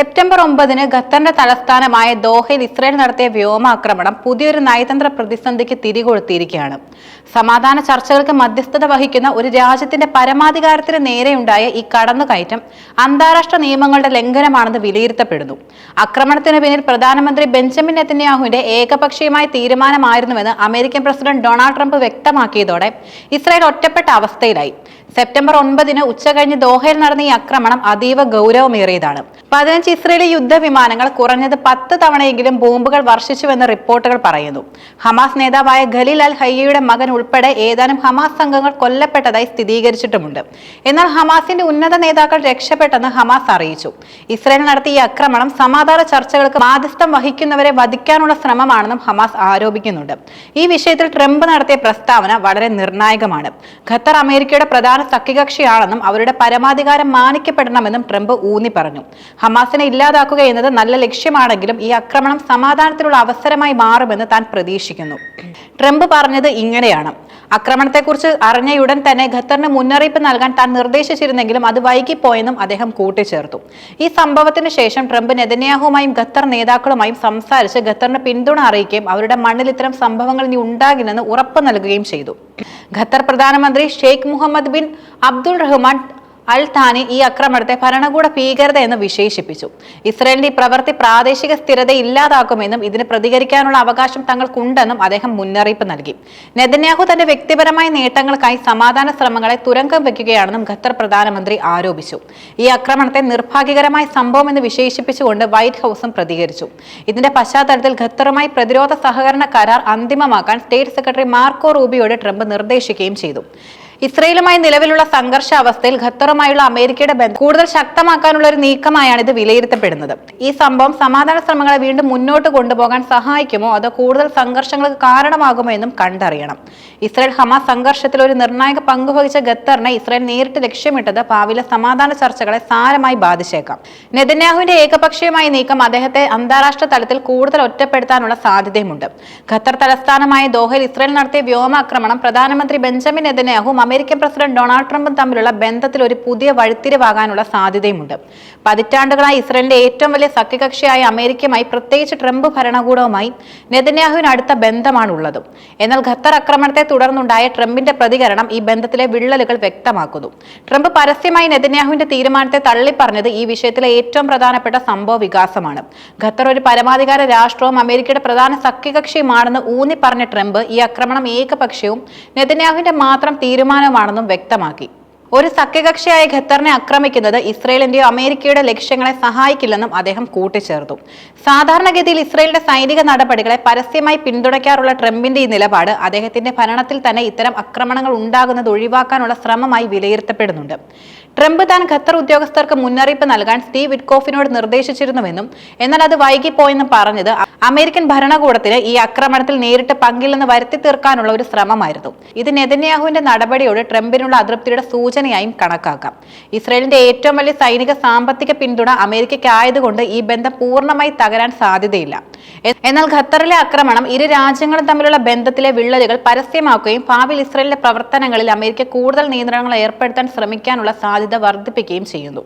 September ഒമ്പതിന് ഖത്തറിന്റെ തലസ്ഥാനമായ ദോഹയിൽ ഇസ്രായേൽ നടത്തിയ വ്യോമാക്രമണം പുതിയൊരു നയതന്ത്ര പ്രതിസന്ധിക്ക് തിരികൊളുത്തിയിരിക്കുകയാണ്. സമാധാന ചർച്ചകൾക്ക് മധ്യസ്ഥത വഹിക്കുന്ന ഒരു രാജ്യത്തിന്റെ പരമാധികാരത്തിന് നേരെയുണ്ടായ ഈ കടന്നുകയറ്റം അന്താരാഷ്ട്ര നിയമങ്ങളുടെ ലംഘനമാണെന്ന് വിലയിരുത്തപ്പെടുന്നു. ആക്രമണത്തിന് പിന്നിൽ പ്രധാനമന്ത്രി ബെഞ്ചമിൻ നെത്തന്യാഹുവിന്റെ ഏകപക്ഷീയമായ തീരുമാനമായിരുന്നുവെന്ന് അമേരിക്കൻ പ്രസിഡന്റ് ഡൊണാൾഡ് ട്രംപ് വ്യക്തമാക്കിയതോടെ ഇസ്രായേൽ ഒറ്റപ്പെട്ട അവസ്ഥയിലായി. സെപ്റ്റംബർ ഒൻപതിന് ഉച്ചകഴിഞ്ഞ് ദോഹയിൽ നടന്ന ഈ ആക്രമണം അതീവ ഗൗരവമേറിയതാണ്. പതിനഞ്ച് ഇസ്രയേലി യുദ്ധവിമാനങ്ങൾ കുറഞ്ഞത് പത്ത് തവണയെങ്കിലും ബോംബുകൾ വർഷിച്ചുവെന്ന് റിപ്പോർട്ടുകൾ പറയുന്നു. ഹമാസ് നേതാവായ ഖലീൽ അൽ ഹയ്യയുടെ മകൻ ഉൾപ്പെടെ ഏതാനും ഹമാസ് അംഗങ്ങൾ കൊല്ലപ്പെട്ടതായി സ്ഥിരീകരിച്ചിട്ടുമുണ്ട്. എന്നാൽ ഹമാസിന്റെ ഉന്നത നേതാക്കൾ രക്ഷപ്പെട്ടെന്ന് ഹമാസ് അറിയിച്ചു. ഇസ്രയേൽ നടത്തിയ ഈ ആക്രമണം സമാധാന ചർച്ചകൾക്ക് മാധ്യസ്ഥം വഹിക്കുന്നവരെ വധിക്കാനുള്ള ശ്രമമാണെന്നും ഹമാസ് ആരോപിക്കുന്നുണ്ട്. ഈ വിഷയത്തിൽ ട്രംപ് നടത്തിയ പ്രസ്താവന വളരെ നിർണായകമാണ്. ഖത്തർ അമേരിക്കയുടെ പ്രധാന സഖ്യകക്ഷിയാണെന്നും അവരുടെ പരമാധികാരം മാനിക്കപ്പെടണമെന്നും ട്രംപ് ഊന്നി പറഞ്ഞു ഹമാസിനെ ഇല്ലാതാക്കുക എന്നത് നല്ല ലക്ഷ്യമാണെങ്കിലും ഈ ആക്രമണം സമാധാനത്തിനുള്ള അവസരമായി മാറുമെന്ന് താൻ പ്രതീക്ഷിക്കുന്നു. ട്രംപ് പറഞ്ഞത് ഇങ്ങനെയാണ്. ആക്രമണത്തെക്കുറിച്ച് അറിഞ്ഞയുടൻ തന്നെ ഖത്തറിന് മുന്നറിയിപ്പ് നൽകാൻ താൻ നിർദ്ദേശിച്ചിരുന്നെങ്കിലും അത് വൈകിപ്പോയെന്നും അദ്ദേഹം കൂട്ടിച്ചേർത്തു. ഈ സംഭവത്തിന് ശേഷം ട്രംപ് നെതന്യാഹുമായും ഖത്തർ നേതാക്കളുമായും സംസാരിച്ച് ഖത്തറിന് പിന്തുണ അറിയിക്കുകയും അവരുടെ മണ്ണിൽ ഇത്തരം സംഭവങ്ങൾ ഇനി ഉണ്ടാകില്ലെന്ന് ഉറപ്പ് നൽകുകയും ചെയ്തു. ഖത്തർ പ്രധാനമന്ത്രി Sheikh Mohammed bin Abdul Rahman Al Thani ഈ ആക്രമണത്തെ ഭരണകൂട ഭീകരത എന്ന് വിശേഷിപ്പിച്ചു ഇസ്രയേലിന്റെ പ്രവൃത്തി പ്രാദേശിക സ്ഥിരത ഇല്ലാതാക്കുമെന്നും ഇതിന് പ്രതികരിക്കാനുള്ള അവകാശം തങ്ങൾക്കുണ്ടെന്നും അദ്ദേഹം മുന്നറിയിപ്പ് നൽകി. നെതന്യാഹു തന്റെ വ്യക്തിപരമായ നേട്ടങ്ങൾക്കായി സമാധാന ശ്രമങ്ങളെ തുരങ്കം വയ്ക്കുകയാണെന്നും ഖത്തർ പ്രധാനമന്ത്രി ആരോപിച്ചു. ഈ ആക്രമണത്തെ നിർഭാഗ്യകരമായ സംഭവം എന്ന് വിശേഷിപ്പിച്ചുകൊണ്ട് വൈറ്റ് ഹൌസും പ്രതികരിച്ചു. ഇതിന്റെ പശ്ചാത്തലത്തിൽ ഖത്തറുമായി പ്രതിരോധ സഹകരണ കരാർ അന്തിമമാക്കാൻ സ്റ്റേറ്റ് സെക്രട്ടറി മാർക്കോ റൂബിയോട് ട്രംപ് നിർദ്ദേശിക്കുകയും ചെയ്തു. ഇസ്രയേലുമായി നിലവിലുള്ള സംഘർഷാവസ്ഥയിൽ ഖത്തറുമായുള്ള അമേരിക്കയുടെ ബന്ധം കൂടുതൽ ശക്തമാക്കാനുള്ള ഒരു നീക്കമായാണ് ഇത് വിലയിരുത്തപ്പെടുന്നത്. ഈ സംഭവം സമാധാന ശ്രമങ്ങളെ വീണ്ടും മുന്നോട്ട് കൊണ്ടുപോകാൻ സഹായിക്കുമോ? അതോ കൂടുതൽ സംഘർഷങ്ങൾക്ക് കാരണമാകുമോ എന്നും കണ്ടറിയണം. ഇസ്രയേൽ ഹമാസ് സംഘർഷത്തിൽ ഒരു നിർണായക പങ്ക് വഹിച്ച ഖത്തറിനെ ഇസ്രയേൽ നേരിട്ട് ലക്ഷ്യമിട്ടത് ഭാവിയിലെ സമാധാന ചർച്ചകളെ സാരമായി ബാധിച്ചേക്കാം. നെതന്യാഹുവിന്റെ ഏകപക്ഷീയമായ നീക്കം അദ്ദേഹത്തെ അന്താരാഷ്ട്ര തലത്തിൽ കൂടുതൽ ഒറ്റപ്പെടുത്താനുള്ള സാധ്യതയുമുണ്ട്. ഖത്തർ തലസ്ഥാനമായ ദോഹയിൽ ഇസ്രയേൽ നടത്തിയ വ്യോമാക്രമണം പ്രധാനമന്ത്രി ബെഞ്ചമിൻ നെതന്യാഹുവും അമേരിക്കൻ പ്രസിഡന്റ് ഡൊണാൾഡ് ട്രംപും തമ്മിലുള്ള ബന്ധത്തിൽ ഒരു പുതിയ വഴിത്തിരിവാകാനുള്ള സാധ്യതയുമുണ്ട്. പതിറ്റാണ്ടുകളായി ഇസ്രയേലിന്റെ ഏറ്റവും വലിയ സഖ്യകക്ഷിയായ അമേരിക്കയുമായി പ്രത്യേകിച്ച് ട്രംപ് ഭരണകൂടവുമായി നെതന്യാഹുവിന് അടുത്ത ബന്ധമാണുള്ളത്. എന്നാൽ ഖത്തർ ആക്രമണത്തെ തുടർന്നുണ്ടായ ട്രംപിന്റെ പ്രതികരണം ഈ ബന്ധത്തിലെ വിള്ളലുകൾ വ്യക്തമാക്കുന്നു. ട്രംപ് പരസ്യമായി നെതന്യാഹുവിന്റെ തീരുമാനത്തെ തള്ളിപ്പറഞ്ഞത് ഈ വിഷയത്തിലെ ഏറ്റവും പ്രധാനപ്പെട്ട സംഭവ വികാസമാണ്. ഖത്തർ ഒരു പരമാധികാര രാഷ്ട്രവും അമേരിക്കയുടെ പ്രധാന സഖ്യകക്ഷിയുമാണെന്ന് ഊന്നി പറഞ്ഞ ട്രംപ് ഈ ആക്രമണം ഏകപക്ഷീയവും നെതന്യാഹുവിന്റെ മാത്രം തീരുമാനമാണെന്നും വ്യക്തമാക്കി ഒരു സഖ്യകക്ഷിയായ ഖത്തറിനെ ആക്രമിക്കുന്നത് ഇസ്രയേലിന്റെയോ അമേരിക്കയുടെ ലക്ഷ്യങ്ങളെ സഹായിക്കില്ലെന്നും അദ്ദേഹം കൂട്ടിച്ചേർത്തു. സാധാരണഗതിയിൽ ഇസ്രയേലിന്റെ സൈനിക നടപടികളെ പരസ്യമായി പിന്തുണയ്ക്കാറുള്ള ട്രംപിന്റെ ഈ നിലപാട് അദ്ദേഹത്തിന്റെ ഭരണത്തിൽ തന്നെ ഇത്തരം ആക്രമണങ്ങൾ ഉണ്ടാകുന്നത് ഒഴിവാക്കാനുള്ള ശ്രമമായി വിലയിരുത്തപ്പെടുന്നുണ്ട്. ട്രംപ് താൻ ഖത്തർ ഉദ്യോഗസ്ഥർക്ക് മുന്നറിയിപ്പ് നൽകാൻ സ്റ്റീവ് വിറ്റ്കോഫിനോട് നിർദ്ദേശിച്ചിരുന്നുവെന്നും എന്നാൽ അത് വൈകിപ്പോയെന്നും പറഞ്ഞത് അമേരിക്കൻ ഭരണകൂടത്തിന് ഈ ആക്രമണത്തിൽ നേരിട്ട് പങ്കില്ലെന്ന് വരുത്തി തീർക്കാനുള്ള ഒരു ശ്രമമായിരുന്നു. ഇത് നെതന്യാഹുവിന്റെ നടപടിയോട് ട്രംപിനുള്ള അതൃപ്തിയുടെ സൂചനയായും കണക്കാക്കാം. ഇസ്രയേലിന്റെ ഏറ്റവും വലിയ സൈനിക സാമ്പത്തിക പിന്തുണ അമേരിക്കയ്ക്കായതുകൊണ്ട് ഈ ബന്ധം പൂർണമായി തകരാൻ സാധ്യതയില്ല. എന്നാൽ ഖത്തറിലെ ആക്രമണം ഇരു രാജ്യങ്ങളും തമ്മിലുള്ള ബന്ധത്തിലെ വിള്ളലുകൾ പരസ്യമാക്കുകയും ഭാവിയിൽ ഇസ്രയേലിന്റെ പ്രവർത്തനങ്ങളിൽ അമേരിക്ക കൂടുതൽ നിയന്ത്രണങ്ങൾ ഏർപ്പെടുത്താൻ ശ്രമിക്കാനുള്ള സാധ്യത വർദ്ധിപ്പിക്കുകയും ചെയ്യുന്നു.